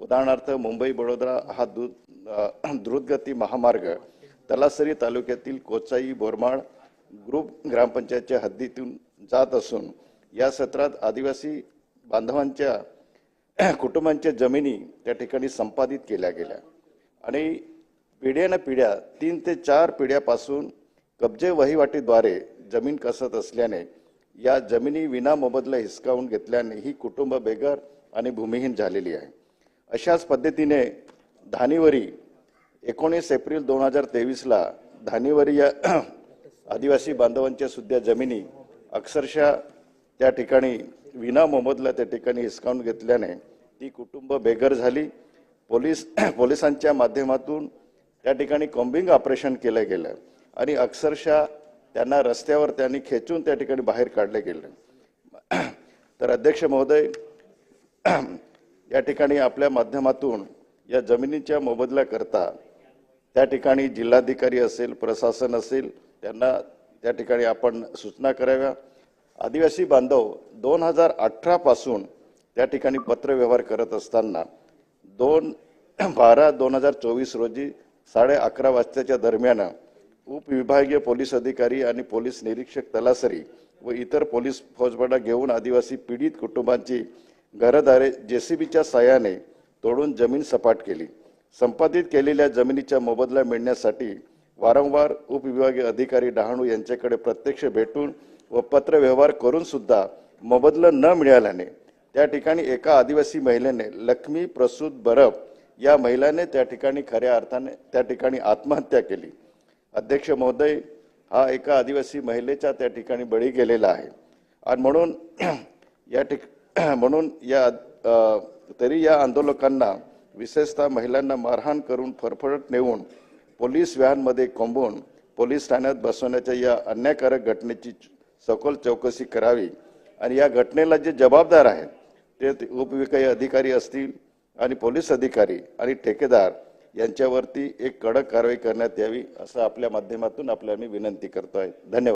उदाहरणार्थ मुंबई बडोदरा हा दु द्रुतगती महामार्ग तलासरी तालुक्यातील कोचाई बोरमाळ ग्रुप ग्रामपंचायतच्या हद्दीतून जात असून या सत्रात आदिवासी बांधवांच्या कुटुंबांच्या जमिनी त्या ठिकाणी संपादित केल्या गेल्या. आणि पिढ्यानं पिढ्या तीन ते चार पिढ्यापासून कब्जे वहिवाटीद्वारे जमीन कसत असल्याने या जमिनी विना मोबदला हिसकावून घेतल्याने ही कुटुंब बेघर आणि भूमिहीन झालेली आहे. अशाच पद्धतीने धानीवरी एकोणीस एप्रिल दोन हजार तेवीसला धानीवरी या आदिवासी बांधवांच्या सुद्धा जमिनी अक्षरशः त्या ठिकाणी विना मोबदला त्या ठिकाणी हिसकावून घेतल्याने ती कुटुंब बेघर झाली. पोलीस पोलिसांच्या माध्यमातून त्या ठिकाणी कॉम्बिंग ऑपरेशन केलं गेलं आणि अक्षरशः त्यांना रस्त्यावर त्यांनी खेचून त्या ठिकाणी बाहेर काढले गेले. तर अध्यक्ष महोदय या ठिकाणी आपल्या माध्यमातून या जमिनीच्या मोबदल्याकरता त्या ठिकाणी जिल्हाधिकारी असेल प्रशासन असेल त्यांना त्या ठिकाणी आपण सूचना कराव्या. आदिवासी बांधव दोन हजार अठरापासून त्या ठिकाणी पत्रव्यवहार करत असताना दोन बारा दोन हजार चोवीस रोजी साडे अकरा वाजताच्या दरम्यान उपविभागीय पोलीस अधिकारी आणि पोलीस निरीक्षक तलासरी व इतर पोलीस फौजबडा घेऊन आदिवासी पीडित कुटुंबांची घरदारे जेसीबीच्या सहाय्याने तोडून जमीन सपाट केली. संपादित केलेल्या जमिनीचा मोबदला मिळण्यासाठी वारंवार उपविभागीय अधिकारी डहाणू यांच्याकडे प्रत्यक्ष भेटून व पत्रव्यवहार करून सुद्धा मोबदला न मिळाल्याने त्या ठिकाणी एका आदिवासी महिलेने लक्ष्मी प्रसूत बरब या महिलाने त्या ठिकाणी खऱ्या अर्थाने त्या ठिकाणी आत्महत्या केली. अध्यक्ष महोदय हा एका आदिवासी महिलेच्या त्या ठिकाणी बळी गेलेला आहे. आणि म्हणून या ठिक म्हणून या तरी या आंदोलकांना विशेषतः महिलांना मारहाण करून फरफडत नेऊन पोलीस व्हॅनमध्ये कोंबून पोलीस ठाण्यात बसवण्याच्या या अन्यायकारक घटनेची सखोल चौकशी करावी. आणि या घटनेला जे जबाबदार आहेत ते ते अधिकारी असतील आणि पोलीस अधिकारी आणि ठेकेदार यांच्यावरती एक कडक कारवाई करण्यात यावी असं आपल्या माध्यमातून आपल्याला मी विनंती करतो आहे धन्यवाद.